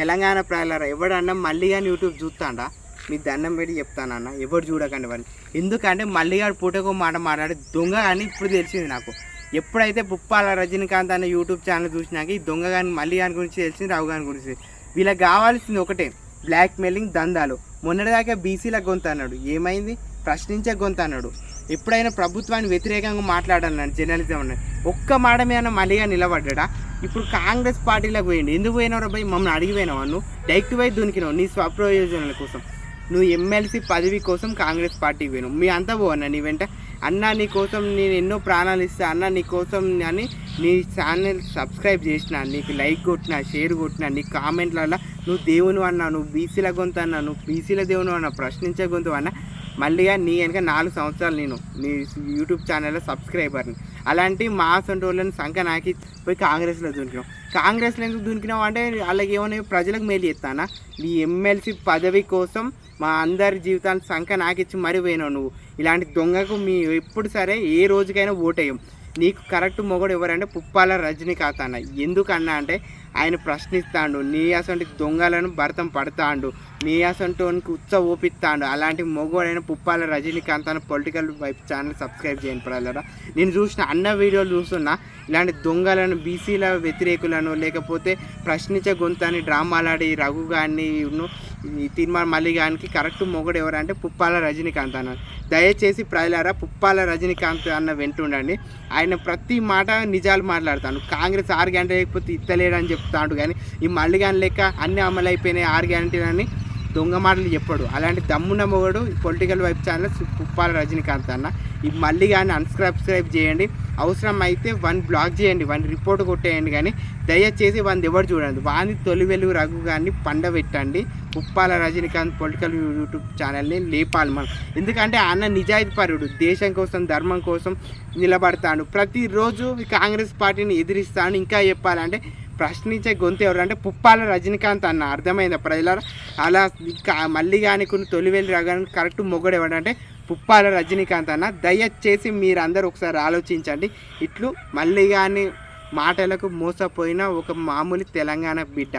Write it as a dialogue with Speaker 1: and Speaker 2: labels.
Speaker 1: తెలంగాణ ప్రజలారా ఎవడన్నా మళ్ళీ కానీ యూట్యూబ్ చూస్తాడా? మీ దండం పెట్టి చెప్తానన్న ఎవరు చూడకండి వాళ్ళు ఎందుకంటే మళ్ళీ గారు పూటకు మాట మాట్లాడి దొంగ కానీ ఇప్పుడు తెలిసింది నాకు. ఎప్పుడైతే పుప్పాల రజనీకాంత్ అనే యూట్యూబ్ ఛానల్ చూసినాక ఈ దొంగ కానీ మళ్ళీ గాని గురించి తెలిసింది రావు గాని గురించి వీళ్ళకి కావాల్సింది ఒకటే బ్లాక్ మెయిలింగ్ దందాలు. మొన్నటిదాకా బీసీల గొంతు అన్నాడు. ఏమైంది? ప్రశ్నించే గొంతు అన్నాడు. ఎప్పుడైనా ప్రభుత్వాన్ని వ్యతిరేకంగా మాట్లాడాలన్నాడు జర్నలిజం అన్నాడు. ఒక్క మాట మీద మళ్ళీగా నిలబడ్డా? ఇప్పుడు కాంగ్రెస్ పార్టీలోకి పోయిండు. ఎందుకు పోయినావు పోయి మమ్మల్ని అడిగిపోయినావు నువ్వు? డైరెక్ట్ పోయి దునికినావు నీ స్వప్రయోజనాల కోసం. నువ్వు ఎమ్మెల్సీ పదవి కోసం కాంగ్రెస్ పార్టీకి పోయినావు. మీ అంతా పోవన్నా నీ వెంట? అన్న నీ కోసం నేను ఎన్నో ప్రాణాలు ఇస్తా అన్న నీ కోసం అని నీ ఛానల్ సబ్స్క్రైబ్ చేసిన నీకు లైక్ కొట్టిన షేర్ కొట్టిన నీ కామెంట్లలో నువ్వు దేవుని అన్నా నువ్వు బీసీల గొంతు అన్నా నువ్వు బీసీల దేవుని అన్నా ప్రశ్నించే గొంతు అన్నా. మళ్ళీగా నీ వెనక నాలుగు సంవత్సరాలు నేను నీ యూట్యూబ్ ఛానల్లో సబ్స్క్రైబర్ని. అలాంటి మా సొంటోళ్ళని సంఖ్య నాకి పోయి కాంగ్రెస్లో దూనికినాం కాంగ్రెస్లో ఎందుకు దూనికినాం అంటే వాళ్ళకి ఏమైనా ప్రజలకు మేలు చేస్తానా? నీ ఎమ్మెల్సీ పదవి కోసం మా అందరి జీవితాల సంఖ్య నాకు ఇచ్చి మరీ పోయినావు నువ్వు. ఇలాంటి దొంగకు మీ ఎప్పుడు సరే ఏ రోజుకైనా ఓటేయం. నీకు కరెక్ట్ మొగడు ఎవరంటే పుప్పాల రజనీకాంత్ అన్న ఎందుకన్నా అంటే ఆయన ప్రశ్నిస్తాడు నీ అసంటి దొంగలను భర్తం పడతాడు నీ అసంటోనికి ఉత్స ఊపిస్తాడు. అలాంటి మొగోడైన పుప్పాల రజనీకాంత్ అన్న పొలిటికల్ వైపు ఛానల్ సబ్స్క్రైబ్ చేయండి ప్రజలరా నేను చూసిన అన్న వీడియోలు చూస్తున్నా ఇలాంటి దొంగలను బీసీల వ్యతిరేకులను లేకపోతే ప్రశ్నించే గొంతని డ్రామాలాడి రఘు గారిని ఈ మల్లి మల్లిగానికి కరెక్ట్ మొగడు ఎవరంటే పుప్పాల రజనీకాంత్ అన్న. దయచేసి ప్రజలారా పుప్పాల రజనీకాంత్ అన్న వింటుండండి. ఆయన ప్రతి మాట నిజాలు మాట్లాడతాను కాంగ్రెస్ ఆరు గంటలు లేకపోతే ఇత్తలేడని చెప్తాడు కానీ ఈ మల్లిగాని లెక్క అన్ని అమలు అయిపోయినాయి ఆరు గ్యారంటీలని దొంగ మాటలు చెప్పాడు. అలాంటి దమ్మున్న మొగడు పొలిటికల్ వైపు ఛానల్ పుప్పాల రజనీకాంత్ అన్న. ఇది మళ్ళీ కానీ అన్సబ్స్క్రైబ్ చేయండి. అవసరం అయితే వన్ బ్లాక్ చేయండి వన్ రిపోర్ట్ కొట్టేయండి కానీ దయచేసి వన్ ఎవరు చూడండి. వాని తొలి వెలుగు రఘు గారిని పండబెట్టండి ఉప్పాల రజనీకాంత్ పొలిటికల్ యూట్యూబ్ ఛానల్ని లేపాలి మనం. ఎందుకంటే అన్న నిజాయితీపరుడు దేశం కోసం ధర్మం కోసం నిలబడతాడు. ప్రతిరోజు కాంగ్రెస్ పార్టీని ఎదిరిస్తాను ఇంకా చెప్పాలంటే ప్రశ్నించే గొంతు ఎవరు? అంటే పుప్పాల రజనీకాంత్ అన్న. అర్థమైందా ప్రజల అలా ఇంకా మళ్ళీ కానీ కొన్ని తొలివెళ్ళి రాగానే కరెక్ట్ మొగ్గడు ఎవడంటే పుప్పాల రజనీకాంత్ అన్న. దయచేసి మీరందరూ ఒకసారి ఆలోచించండి. ఇట్లు మళ్ళీ కానీ మాటలకు మోసపోయిన ఒక మామూలు తెలంగాణ బిడ్డ.